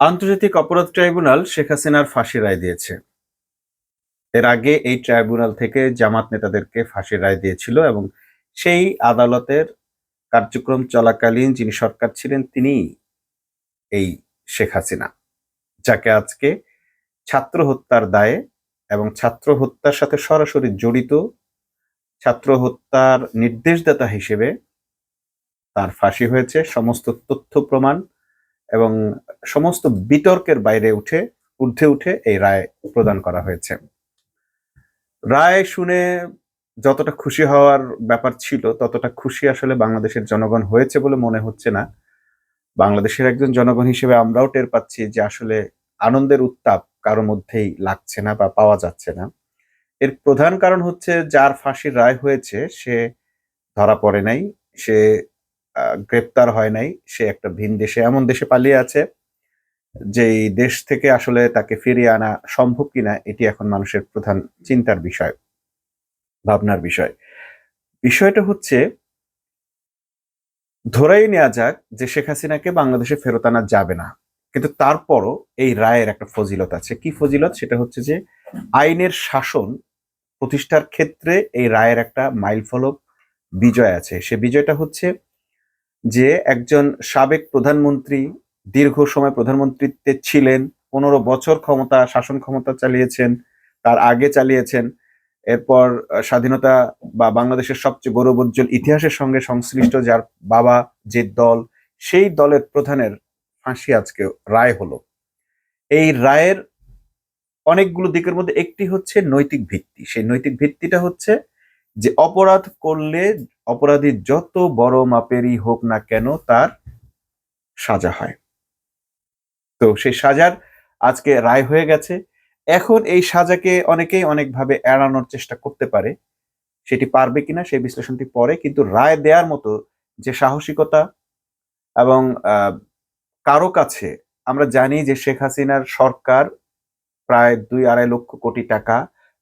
আন্তর্জাতিক অপরাধ ট্রাইব্যুনাল শেখ হাসিনার ফাঁসির রায় দিয়েছে। এর আগে এই ট্রাইব্যুনাল থেকে জামাত নেতাদেরকে ফাঁসির রায় দিয়েছিল এবং সেই আদালতের কার্যক্রম চলাকালীন যিনি সরকার ছিলেন তিনি এই শেখ হাসিনা, যাকে আজকে ছাত্র হত্যার দায়ে এবং ছাত্র হত্যার সাথে সরাসরি জড়িত, ছাত্র হত্যার নির্দেশদাতা হিসেবে তার ফাঁসি হয়েছে। সমস্ত তথ্য প্রমাণ এবং সমস্ত বিতর্কের বাইরে উঠে, ঊর্ধ্বে উঠে এই রায় প্রদান করা হয়েছে। রায় শুনে যতটা খুশি হওয়ার ব্যাপার ছিল, ততটা খুশি আসলে বাংলাদেশের জনগণ হয়েছে বলে মনে হচ্ছে না। বাংলাদেশের একজন জনগণ হিসেবে আমরাও টের পাচ্ছি যে আসলে আনন্দের উত্তাপ কারও মধ্যেই লাগছে না বা পাওয়া যাচ্ছে না। এর প্রধান কারণ হচ্ছে, যার ফাঁসির রায় হয়েছে, সে ধরা পড়ে নাই। সে গ্রেপ্তার হয় নাই। সে একটা ভিন দেশে, এমন দেশে পালিয়ে আছে, যেই দেশ থেকে আসলে তাকে ফিরিয়ে আনা সম্ভব কিনা, এটি এখন মানুষের প্রধান চিন্তার বিষয়, ভাবনার বিষয়। বিষয়টা হচ্ছে, ধরেই নেওয়া যাক যে শেখ হাসিনাকে বাংলাদেশে ফেরত আনা যাবে না। কিন্তু তারপরও এই রায়ের একটা ফজিলত আছে। কি ফজিলত? সেটা হচ্ছে যে, আইনের শাসন প্রতিষ্ঠার ক্ষেত্রে এই রায়ের একটা মাইলফলক বিজয় আছে। সে বিজয়টা হচ্ছে যে একজন সাবেক প্রধানমন্ত্রী দীর্ঘ সময় প্রধানমন্ত্রীত্বে ছিলেন, পনেরো বছর ক্ষমতা, শাসন ক্ষমতা চালিয়েছেন, তার আগে চালিয়েছেন, এরপর স্বাধীনতা বা বাংলাদেশের সবচেয়ে গৌরবোজ্জ্বল ইতিহাসের সঙ্গে সংশ্লিষ্ট যার বাবা যে দল, সেই দলের প্রধানের ফাঁসি আজকে রায় হলো। এই রায়ের অনেকগুলো দিকের মধ্যে একটি হচ্ছে নৈতিক ভিত্তি। সেই নৈতিক ভিত্তিটা হচ্ছে যে অপরাধ করলে অপরাধী যত বড় মাপেরই হোক না কেন তার সাজা হয়। তো সেই সাজার আজকে রায় হয়ে গেছে। এখন এই সাজাকে অনেকেই অনেকভাবে এড়ানোর চেষ্টা করতে পারে। সেটি পারবে কিনা সেই বিশ্লেষণটি পরে, কিন্তু রায় দেওয়ার মতো যে সাহসিকতা এবং কারও কাছে আমরা জানি যে শেখ হাসিনার সরকার প্রায় দুই আড়াই লক্ষ কোটি টাকা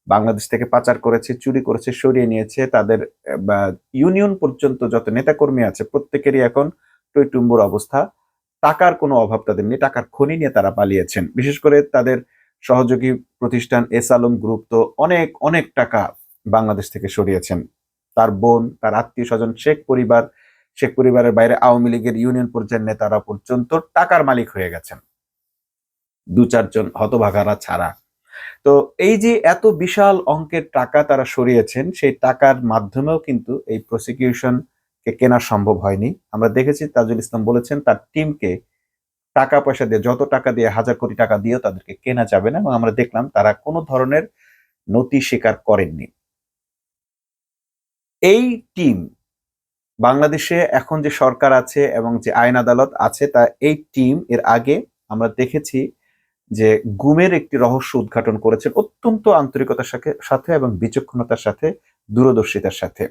বাংলাদেশ থেকে পাচার করেছে, চুরি করেছে, সরিয়ে নিয়েছে। তাদের ইউনিয়ন পর্যন্ত যত নেতাকর্মী আছে, প্রত্যেকেরই এখন টইটুম্বুর অবস্থা। টাকার কোনো অভাব তাদের নেই, টাকার খনি নিয়ে তারা পালিয়েছেন। বিশেষ করে তাদের সহযোগী প্রতিষ্ঠান এস আলম গ্রুপ তো অনেক অনেক টাকা বাংলাদেশ থেকে সরিয়েছেন। তার বোন, তার আত্মীয় স্বজন শেখ পরিবার, শেখ পরিবারের বাইরে আওয়ামী লীগের ইউনিয়ন পর্যায়ের নেতারা পর্যন্ত টাকার মালিক হয়ে গেছেন। দু চারজন হতভাগারা ছাড়া তো এই যে এত বিশাল অঙ্কের টাকা তারা সরিয়েছেন, সেই টাকার মাধ্যমেও কিন্তু এই প্রসিকিউশন কে কেনা সম্ভব হয়নি। আমরা দেখেছি তাজুল ইসলাম বলেছেন তার টিমকে টাকা পয়সা দিয়ে, যত টাকা দিয়ে হাজার কোটি টাকা দিয়েও তাদেরকে কেনা যাবে না এবং আমরা দেখলাম তারা কোনো ধরনের নথি স্বীকার করেননি। এই টিম বাংলাদেশে এখন যে সরকার আছে এবং যে আইন আদালত আছে, তা এই টিম এর আগে আমরা দেখেছি যে গুমের একটি রহস্য উদ্ঘাটন করেছেন অত্যন্ত আন্তরিকতার সাথে সাথে এবং বিচক্ষণতার সাথে, দূরদর্শিতার সাথে।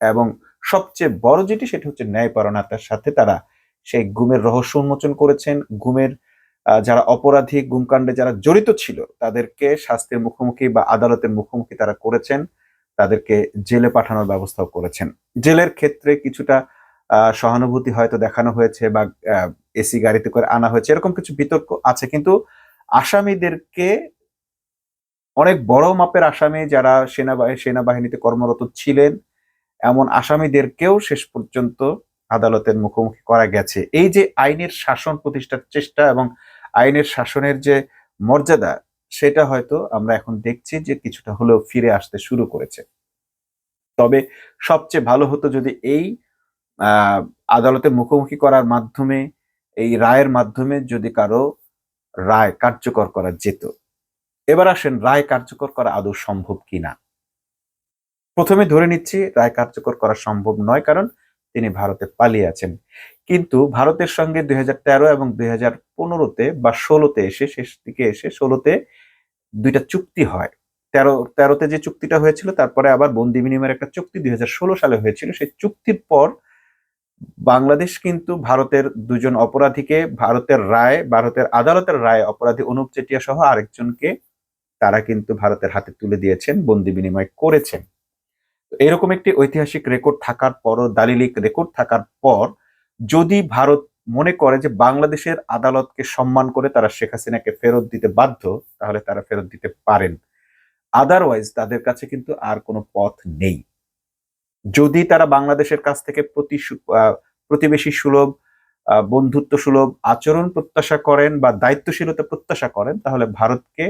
এবং সবচেয়ে বড় যেটি সেটি হচ্ছে ন্যায়পরণতার সাথে তারা সেই গুমের রহস্য উন্মোচন করেছেন। গুমের যারা অপরাধী, গুমকাণ্ডে যারা জড়িত ছিল, তাদেরকে শাস্তির মুখোমুখি বা আদালতের মুখোমুখি তারা করেছেন। তাদেরকে জেলে পাঠানোর ব্যবস্থাও করেছেন। জেলের ক্ষেত্রে কিছুটা সহানুভূতি হয়তো দেখানো হয়েছে বা এসি গাড়িতে করে আনা হয়েছে। এরকম কিছু বিতর্ক আছে। কিন্তু আসামিদেরকে অনেক বড় মাপের আসামি যারা সেনাবাহিনী সেনাবাহিনীতে কর্মরত ছিলেন, এমন আসামিদেরকেও শেষ পর্যন্ত আদালতের মুখোমুখি করা গেছে। এই যে আইনের শাসন প্রতিষ্ঠার চেষ্টা এবং আইনের শাসনের যে মর্যাদা, সেটা হয়তো আমরা এখন দেখছি যে কিছুটা হলেও ফিরে আসতে শুরু করেছে। তবে সবচেয়ে ভালো হতো যদি এই আদালতের মুখোমুখি করার মাধ্যমে, এই রায়ের মাধ্যমে যদি কারও রায় কার্যকর করা যেত। এবার আসেন রায় কার্যকর করা আদৌ সম্ভব কিনা? প্রথমে ধরে নিচ্ছি, রায় কার্যকর করা সম্ভব নয় কারণ তিনি ভারতে পালিয়ে আছেন। কিন্তু ভারতের সঙ্গে দুই হাজার তেরো এবং দুই হাজার পনেরোতে বা ষোলোতে এসে, শেষ দিকে এসে ষোলোতে দুইটা চুক্তি হয়। তেরো, তেরোতে যে চুক্তিটা হয়েছিল, তারপরে আবার বন্দি বিনিময়ের একটা চুক্তি দুই হাজার ষোলো সালে হয়েছিল। সেই চুক্তির পর বাংলাদেশ কিন্তু ভারতের দুজন অপরাধীকে ভারতের রায়, ভারতের আদালতের রায় অপরাধী অনুপ চেটিয়া সহ আরেকজনকে তারা কিন্তু ভারতের হাতে তুলে দিয়েছেন, বন্দি বিনিময় করেছেন। এরকম একটি ঐতিহাসিক রেকর্ড থাকার পরও, দালিলিক রেকর্ড থাকার পর, যদি ভারত মনে করে যে বাংলাদেশের আদালতকে সম্মান করে তারা শেখ হাসিনাকে ফেরত দিতে বাধ্য, তাহলে তারা ফেরত দিতে পারেন। আদারওয়াইজ তাদের কাছে কিন্তু আর কোনো পথ নেই। যদি তারা বাংলাদেশের কাছ থেকে প্রতি প্রতিবেশী সুলভ বন্ধুত্ব সুলভ আচরণ প্রত্যাশা করেন বা দায়িত্বশীলতা প্রত্যাশা করেন, তাহলে ভারতকে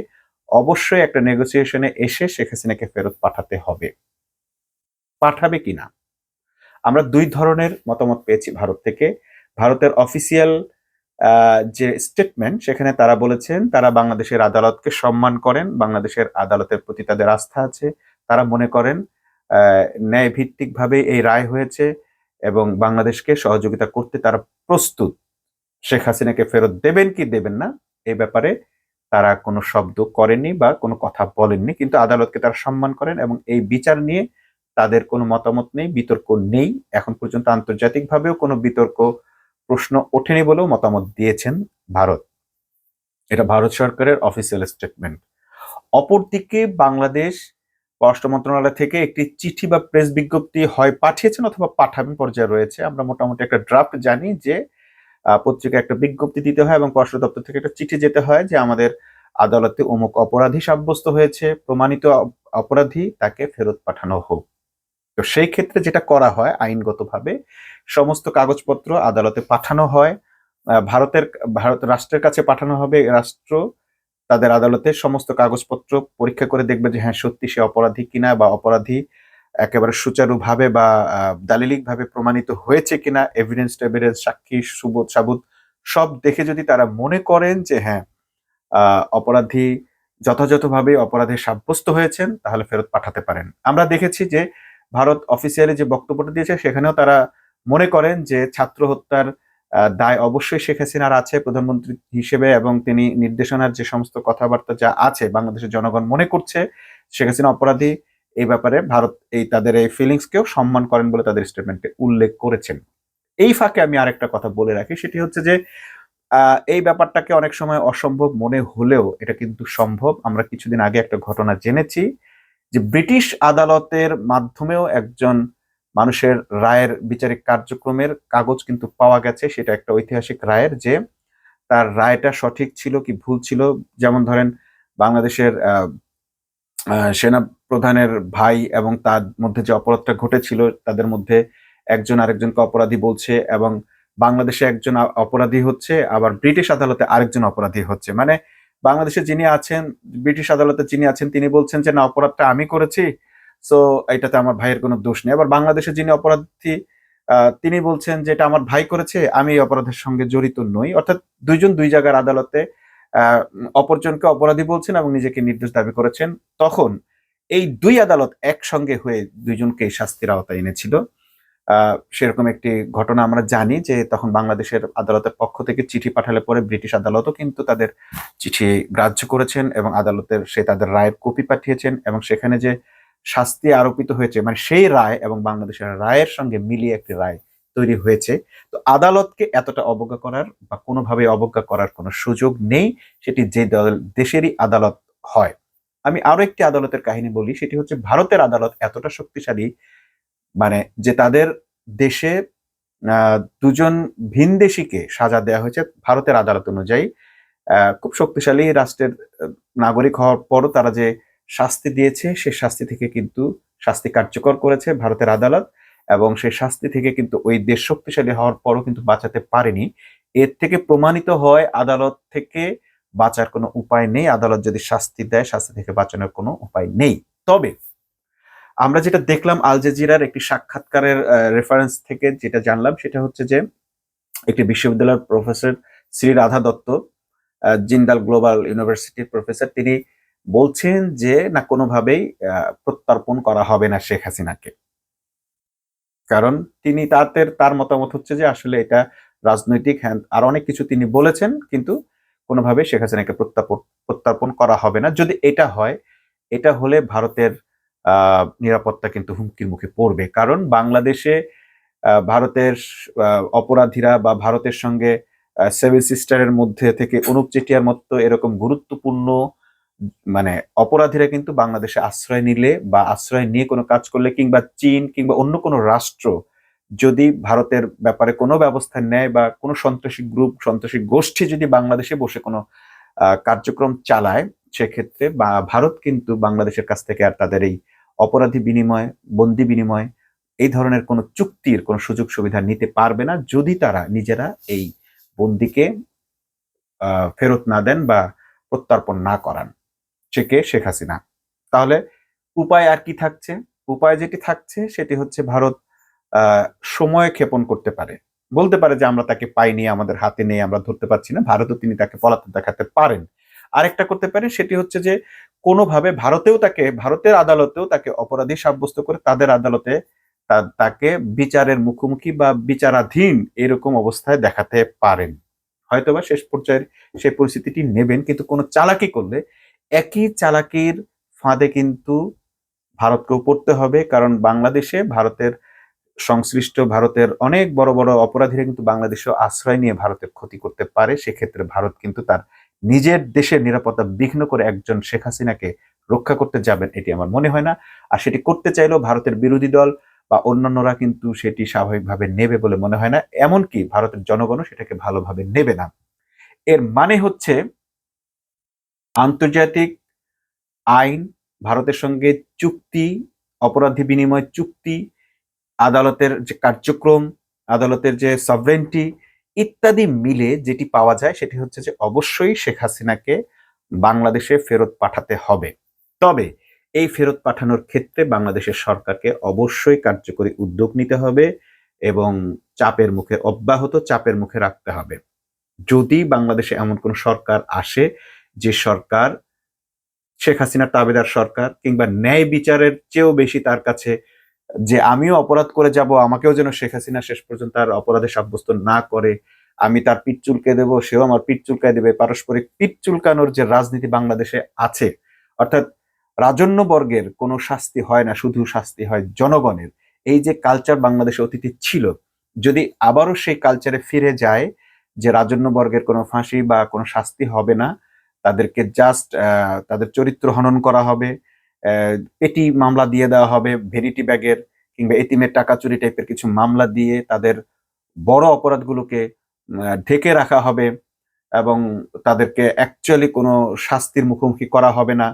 অবশ্যই একটা নেগোসিয়েশনে এসে শেখ হাসিনাকে ফেরত পাঠাতে হবে। পাঠাবে কিনা আমরা দুই ধরনের মতামত পেয়েছি ভারত থেকে। ভারতের অফিসিয়াল যে স্টেটমেন্ট সেখানে তারা বলেছেন, তারা বাংলাদেশের আদালতকে সম্মান করেন, বাংলাদেশের আদালতের প্রতি তাদের আস্থা আছে। তারা মনে করেন আহ, ন্যায় ভিত্তিকভাবে এই রায় হয়েছে এবং বাংলাদেশকে সহযোগিতা করতে তারা প্রস্তুত। শেখ হাসিনাকে ফেরত দেবেন কি দেবেন না এই ব্যাপারে তারা কোনো শব্দ করেননি বা কোনো কথা বলেননি কিন্তু আদালতকে তারা সম্মান করেন এবং এই বিচার নিয়ে তাদের কোনো মতামত নেই বিতর্ক নেই। এখন পর্যন্ত আন্তর্জাতিকভাবেও কোনো বিতর্ক প্রশ্ন ওঠেনি বলেও মতামত দিয়েছেন ভারত। এটা ভারত সরকারের অফিসিয়াল স্টেটমেন্ট অপরদিকে বাংলাদেশ পররাষ্ট্র মন্ত্রণালয় থেকে একটি চিঠি বা প্রেস বিজ্ঞপ্তি হয় পাঠিয়েছেন অথবা পাঠাবেন পর্যায়ে রয়েছে। আমরা মোটামুটি একটা ড্রাফট জানি যে আহ, পত্রিকায় একটা বিজ্ঞপ্তি দিতে হয় এবং পররাষ্ট্র দপ্তর থেকে একটা চিঠি যেতে হয় যে আমাদের আদালতে অমুক অপরাধী সাব্যস্ত হয়েছে প্রমাণিত অপরাধী তাকে ফেরত পাঠানো হোক। তো সেই ক্ষেত্রে যেটা করা হয় আইনগতভাবে সমস্ত কাগজপত্র আদালতে পাঠানো হয়। ভারতের ভারত রাষ্ট্রের কাছে পাঠানো হবে রাষ্ট্র তাদের আদালতে সমস্ত কাগজপত্র পরীক্ষা করে দেখবে যে হ্যাঁ সত্যি সে অপরাধী কিনা বা অপরাধী একেবারে সুচারুভাবে বা দালিলিক ভাবে প্রমাণিত হয়েছে কিনা এভিডেন্স টেভিডেন্স সাক্ষী, সুবোধ, সাবুত সব দেখে যদি তারা মনে করেন যে হ্যাঁ অপরাধী যথাযথভাবে অপরাধে সাব্যস্ত হয়েছেন, তাহলে ফেরত পাঠাতে পারেন। আমরা দেখেছি যে ভারত অফিসিয়ালি যে বক্তব্যটা দিয়েছে, সেখানেও তারা মনে করেন যে ছাত্র হত্যার দায় অবশ্যই শেখ হাসিনার আছে প্রধানমন্ত্রী হিসেবে এবং তিনি নির্দেশনার যে সমস্ত কথাবার্তা যা আছে বাংলাদেশের জনগণ মনে করছে, শেখ হাসিনা অপরাধী, এই ব্যাপারে ভারত এই তাদের এই ফিলিংসকেও সম্মান করেন বলে তাদের স্টেটমেন্টে উল্লেখ করেছেন। এই ফাঁকে আমি আরেকটা কথা বলে রাখি, সেটি হচ্ছে যে এই ব্যাপারটাকে অনেক সময় অসম্ভব মনে হলেও এটা কিন্তু সম্ভব। আমরা কিছুদিন আগে একটা ঘটনা জেনেছি যে ব্রিটিশ আদালতের মাধ্যমেও একজন মানুষের রায়ের বিচারিক কার্যক্রমের কাগজ কিন্তু পাওয়া গেছে, সেটা একটা ঐতিহাসিক রায়ের যে তার রায়টা সঠিক ছিল কি ভুল ছিল। যেমন ধরেন বাংলাদেশের সেনা প্রধানের ভাই এবং তার মধ্যে যে অপরাধটা ঘটেছিল, তাদের মধ্যে একজন আরেকজনকে অপরাধী বলছে এবং বাংলাদেশে একজন অপরাধী হচ্ছে, আবার ব্রিটিশ আদালতে আরেকজন অপরাধী হচ্ছে। মানে বাংলাদেশে যিনি আছেন, ব্রিটিশ আদালতে যিনি আছেন, তিনি বলছেন যে, না, অপরাধটা আমি করেছি সো এটাতে আমার ভাইয়ের কোনো দোষ নেই। আবার বাংলাদেশে যিনি অপরাধী তিনি বলছেন যে এটা আমার ভাই করেছে, আমি এই অপরাধের সঙ্গে জড়িত নই। অর্থাৎ দুইজন দুই জায়গার আদালতে অপরজনকে অপরাধী বলছেন এবং নিজেকে নির্দোষ দাবি করেছেন। তখন এই দুই আদালত একসঙ্গে হয়ে দুইজনকে শাস্তির আওতায় এনেছিল। সেরকম একটি ঘটনা আমরা জানি যে তখন বাংলাদেশের আদালতের পক্ষ থেকে চিঠি পাঠালে পরে ব্রিটিশ আদালতও কিন্তু তাদের চিঠি গ্রাহ্য করেছেন এবং আদালতের সে তাদের রায়ের কপি পাঠিয়েছেন এবং সেখানে যে শাস্তি আরোপিত হয়েছে। মানে সেই রায় এবং বাংলাদেশের রায়ের সঙ্গে মিলিয়ে একটি রায় তৈরি হয়েছে। তো আদালতকে এতটা অবজ্ঞা করার বা কোনোভাবে অবজ্ঞা করার কোনো সুযোগ নেই। সেটি যে দল- দেশেরই আদালত হয়। আমি আরও একটি আদালতের কাহিনী বলি। সেটি হচ্ছে ভারতের আদালত এতটা শক্তিশালী মানে যে তাদের দেশে দুজন ভিনদেশীকে সাজা দেওয়া হয়েছে ভারতের আদালত অনুযায়ী। খুব শক্তিশালী রাষ্ট্রের নাগরিক হওয়ার পরও তারা যে শাস্তি দিয়েছে, সে শাস্তি থেকে কিন্তু শাস্তি কার্যকর করেছে ভারতের আদালত এবং সেই শাস্তি থেকে কিন্তু ওই দেশ শক্তিশালী হওয়ার পরও কিন্তু বাঁচাতে পারেনি। এর থেকে প্রমাণিত হয় আদালত থেকে বাঁচার কোনো উপায় নেই, আদালত যদি শাস্তি দেয়, শাস্তি থেকে বাঁচানোর কোনো উপায় নেই। তবে আমরা যেটা দেখলাম আল জাজিরার একটি সাক্ষাৎকারের রেফারেন্স থেকে যেটা জানলাম সেটা হচ্ছে যে একটি বিশ্ববিদ্যালয়ের প্রফেসর শ্রী রাধা দত্ত জিন্দাল গ্লোবাল ইউনিভার্সিটির প্রফেসর তিনি বলছেন যে, না, কোনোভাবেই প্রত্যর্পণ করা হবে না শেখ হাসিনাকে। কারণ তিনি তাদের তার মতামত হচ্ছে যে, আসলে এটা রাজনৈতিক আর অনেক কিছু তিনি বলেছেন, কিন্তু কোনোভাবে শেখ হাসিনাকে প্রত্যর্পণ করা হবে না। যদি এটা হয়, এটা হলে ভারতের নিরাপত্তা কিন্তু হুমকির মুখে পড়বে। কারণ বাংলাদেশে ভারতের অপরাধীরা বা ভারতের সঙ্গে সেভেন সিস্টারের মধ্যে থেকে অনুপ চেটিয়ার মতো এরকম গুরুত্বপূর্ণ মানে অপরাধীরা কিন্তু বাংলাদেশে আশ্রয় নিলে বা আশ্রয় নিয়ে কোনো কাজ করলে কিংবা চীন কিংবা অন্য কোনো রাষ্ট্র যদি ভারতের ব্যাপারে কোনো ব্যবস্থা নেয় বা কোনো সন্ত্রাসী গ্রুপ, সন্ত্রাসী গোষ্ঠী যদি বাংলাদেশে বসে কোনো কার্যক্রম চালায়, সেক্ষেত্রে বা ভারত কিন্তু বাংলাদেশের কাছ থেকে আর তাদের এই অপরাধী বিনিময়, বন্দি বিনিময় এই ধরনের কোনো চুক্তির কোনো সুযোগ সুবিধা নিতে পারবে না যদি তারা নিজেরা এই বন্দিকে ফেরত না দেন বা প্রত্যর্পণ না করান। সে কে শেখ হাসিনা। তাহলে উপায় আর কি থাকছে? উপায় যেটি থাকছে, সেটি হচ্ছে ভারত সময় ক্ষেপণ করতে পারে। বলতে পারে যে আমরা তাকে পাইনি, আমাদের হাতে নেই, আমরা ধরতে পারছি না, ভারতও তিনি তাকে পলাতক দেখাতে পারেন। আরেকটা করতে পারেন, সেটি হচ্ছে যে কোনোভাবে ভারতেও তাকে, ভারতের আদালতেও তাকে অপরাধী সাব্যস্ত করে তাদের আদালতে তাকে বিচারের মুখোমুখি বা বিচারাধীন এরকম অবস্থায় দেখাতে পারেন। হয়তোবা শেষ পর্যায়ের সেই পরিস্থিতিটি নেবেন, কিন্তু কোনো চালাকি করলে একই চালাকির ফাঁদে কিন্তু ভারতকেও পড়তে হবে, কারণ বাংলাদেশে ভারতের সংশ্লিষ্ট ভারতের অনেক বড় বড় অপরাধীরা কিন্তু বাংলাদেশে আশ্রয় নিয়ে ভারতের ক্ষতি করতে পারে। সেক্ষেত্রে ভারত কিন্তু তার নিজের দেশের নিরাপত্তা বিঘ্ন করে একজন শেখ হাসিনাকে রক্ষা করতে যাবেন, এটি আমার মনে হয় না। আর সেটি করতে চাইলেও ভারতের বিরোধী দল বা অন্যান্যরা কিন্তু সেটি স্বাভাবিকভাবে নেবে বলে মনে হয় না। এমনকি ভারতের জনগণও সেটাকে ভালোভাবে নেবে না। এর মানে হচ্ছে আন্তর্জাতিক আইন, ভারতের সঙ্গে চুক্তি, অপরাধী বিনিময় চুক্তি, আদালতের যে কার্যক্রম, আদালতের যে সভরেন্টি ইত্যাদি মিলে যেটি পাওয়া যায় সেটি হচ্ছে যে অবশ্যই শেখ হাসিনাকে বাংলাদেশে ফেরত পাঠাতে হবে। তবে এই ফেরত পাঠানোর ক্ষেত্রে বাংলাদেশের সরকারকে অবশ্যই কার্যকরী উদ্যোগ নিতে হবে এবং চাপের মুখে অব্যাহত চাপের মুখে রাখতে হবে। যদি বাংলাদেশে এমন কোন সরকার আসে যে সরকার, শেখ হাসিনার তাবেদার সরকার কিংবা ন্যায় বিচারের চেয়েও বেশি তার কাছে যে আমিও অপরাধ করে যাব, আমাকেও যেন শেখ হাসিনা শেষ পর্যন্ত তার অপরাধে সাব্যস্ত না করে, আমি তার পিঠ চুলকে দেব, সেও আমার পিঠ চুলকায় দেবে, পারস্পরিক পিঠ চুলকানোর যে রাজনীতি বাংলাদেশে আছে, অর্থাৎ রাজন্য বর্গের কোনো শাস্তি হয় না, শুধু শাস্তি হয় জনগণের। এই যে কালচার বাংলাদেশে অতীতে ছিল, যদি আবারও সেই কালচারে ফিরে যায় যে রাজন্য বর্গের কোনো ফাঁসি বা কোনো শাস্তি হবে না তাদেরকে জাস্ট তাদের চরিত্র হনন করা হবে। পেটি মামলা দিয়ে দেওয়া হবে ভেরিটি ব্যাগের কিংবা এতিমের টাকা চুরি টাইপের কিছু মামলা দিয়ে তাদের বড় অপরাধগুলোকে ঢেকে রাখা হবে এবং তাদেরকে অ্যাকচুয়ালি কোনো শাস্তির মুখোমুখি করা হবে না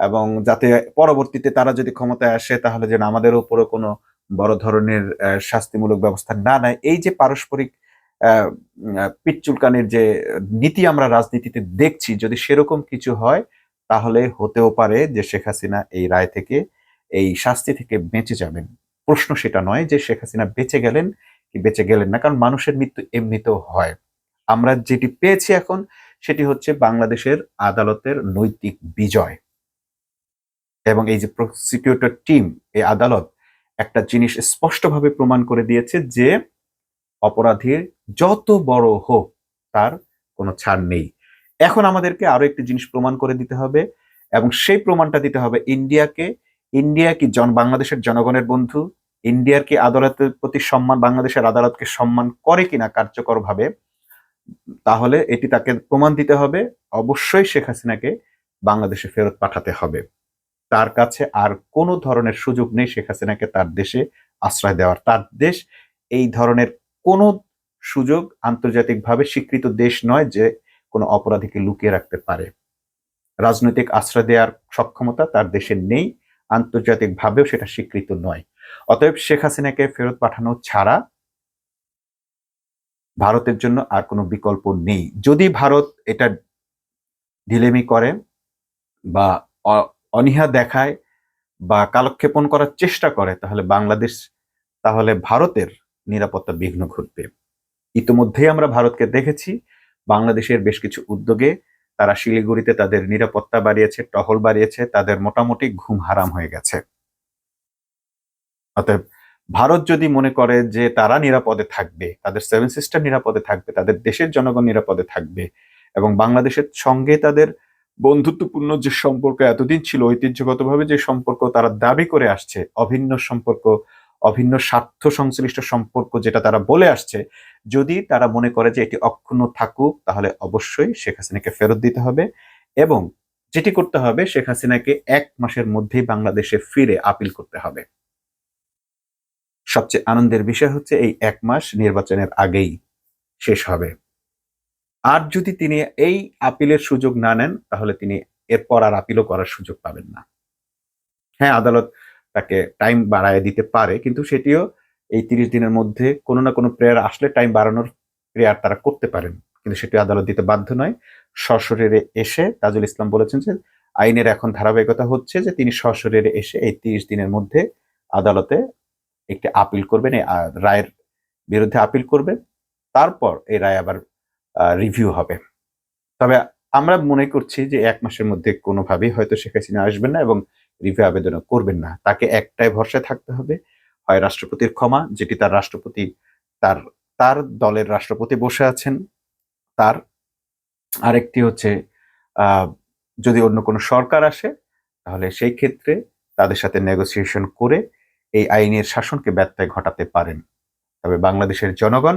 এবং যাতে পরবর্তীতে তারা যদি ক্ষমতায় আসে তাহলে যেন আমাদের উপরে কোনো বড় ধরনের শাস্তিমূলক ব্যবস্থা না নেয়। এই যে পারস্পরিক আহ, উম, আহ, পিঠ চুলকানির যে নীতি আমরা রাজনীতিতে দেখছি যদি সেরকম কিছু হয় তাহলে হতেও পারে যে শেখ হাসিনা এই রায় থেকে এই শাস্তি থেকে বেঁচে যাবেন। প্রশ্ন সেটা নয় যে শেখ হাসিনা বেঁচে গেলেন কি বেঁচে গেলেন না কারণ মানুষের মৃত্যু এমনিতেও হয়। আমরা যেটি পেয়েছি এখন সেটি হচ্ছে বাংলাদেশের আদালতের নৈতিক বিজয়। এবং এই যে প্রসিকিউটর টিম এই আদালত একটা জিনিস স্পষ্টভাবে প্রমাণ করে দিয়েছে যে অপরাধীর যত বড় হোক, তার কোনো ছাড় নেই। এখন আমাদেরকে আরও একটি জিনিস প্রমাণ করে দিতে হবে এবং সেই প্রমাণটা দিতে হবে ইন্ডিয়াকে। ইন্ডিয়া কি জন, বাংলাদেশের জনগণের বন্ধু? ইন্ডিয়ার কি আদালতের প্রতি সম্মান, বাংলাদেশের আদালতকে সম্মান করে কিনা কার্যকরভাবে? তাহলে এটি তাকে প্রমাণ দিতে হবে। অবশ্যই শেখ হাসিনাকে বাংলাদেশে ফেরত পাঠাতে হবে। তার কাছে আর কোনো ধরনের সুযোগ নেই শেখ হাসিনাকে তার দেশে আশ্রয় দেওয়ার। তার দেশ এই ধরনের কোনো সুযোগ আন্তর্জাতিকভাবে স্বীকৃত দেশ নয় যে কোনো অপরাধীকে লুকিয়ে রাখতে পারে। রাজনৈতিক আশ্রয় দেওয়ার সক্ষমতা তার দেশে নেই, আন্তর্জাতিকভাবেও সেটা স্বীকৃত নয়। অতএব শেখ হাসিনাকে ফেরত পাঠানো ছাড়া ভারতের জন্য আর কোনো বিকল্প নেই। যদি ভারত এটা ঢিলেমি করে বা অনীহা দেখায় বা কালক্ষেপণ করার চেষ্টা করে, তাহলে বাংলাদেশ, তাহলে ভারতের নিরাপত্তা বিঘ্ন ঘটবে। ইতিমধ্যেই আমরা ভারতকে দেখেছি। বাংলাদেশের বেশ কিছু উদ্যোগে তারা শিলিগুড়িতে তাদের নিরাপত্তা বাড়িয়েছে, টহল বাড়িয়েছে, তাদের মোটামুটি ঘুম হারাম হয়ে গেছে। অতএব ভারত যদি মনে করে যে তারা নিরাপদে থাকবে, তাদের সেভেন সিস্টার নিরাপদে থাকবে, তাদের দেশের জনগণ নিরাপদে থাকবে এবং বাংলাদেশের সঙ্গে তাদের বন্ধুত্বপূর্ণ যে সম্পর্ক এতদিন ছিল, ঐতিহ্যগতভাবে যে সম্পর্ক তারা দাবি করে আসছে, অভিন্ন সম্পর্ক, অভিন্ন স্বার্থ সংশ্লিষ্ট সম্পর্ক যেটা তারা বলে আসছে যদি তারা মনে করে যে এটি অক্ষুণ্ণ থাকুক, তাহলে অবশ্যই শেখ হাসিনাকে ফেরত দিতে হবে এবং যেটি করতে হবে, শেখ হাসিনাকে এক মাসের মধ্যেই বাংলাদেশে ফিরে আপিল করতে হবে। সবচেয়ে আনন্দের বিষয় হচ্ছে এই এক মাস নির্বাচনের আগেই শেষ হবে। আর যদি তিনি এই আপিলের সুযোগ না নেন, তাহলে তিনি এরপর আর আপিলও করার সুযোগ পাবেন না। হ্যাঁ আদালত তাকে টাইম বাড়ায় দিতে পারে, কিন্তু সেটিও এই তিরিশ দিনের মধ্যে কোনো না কোনো প্রেয়ার আসলে টাইম বাড়ানোর প্রেয়ার তারা করতে পারেন। কিন্তু সেটি আদালত দিতে বাধ্য নয়। সশরীরে এসে তাজুল ইসলাম বলেছেন যে, আইনের এখন ধারাবাহিকতা হচ্ছে যে তিনি সশরীরে এসে এই তিরিশ দিনের মধ্যে আদালতে একটি আপিল করবেন এই রায়ের বিরুদ্ধে আপিল করবেন। তারপর এই রায় আবার রিভিউ হবে। তবে আমরা মনে করছি যে এক মাসের মধ্যে কোনোভাবেই হয়তো শেখ হাসিনা আসবেন না এবং রিভিউ আবেদনও করবেন না। তাকে একটাই ভরসায় থাকতে হবে হয় রাষ্ট্রপতির ক্ষমা, যেটি তার রাষ্ট্রপতি, তার তার দলের রাষ্ট্রপতি বসে আছেন। তার আরেকটি হচ্ছে যদি অন্য কোনো সরকার আসে, তাহলে সেই ক্ষেত্রে তাদের সাথে নেগোসিয়েশন করে এই আইনের শাসনকে ব্যত্যয় ঘটাতে পারেন। তবে বাংলাদেশের জনগণ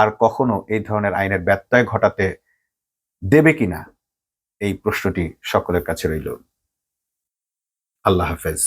আর কখনো এই ধরনের আইনের ব্যত্যয় ঘটাতে দেবে কিনা, এই প্রশ্নটি সকলের কাছে রইল। আল্লাহ হাফেজ।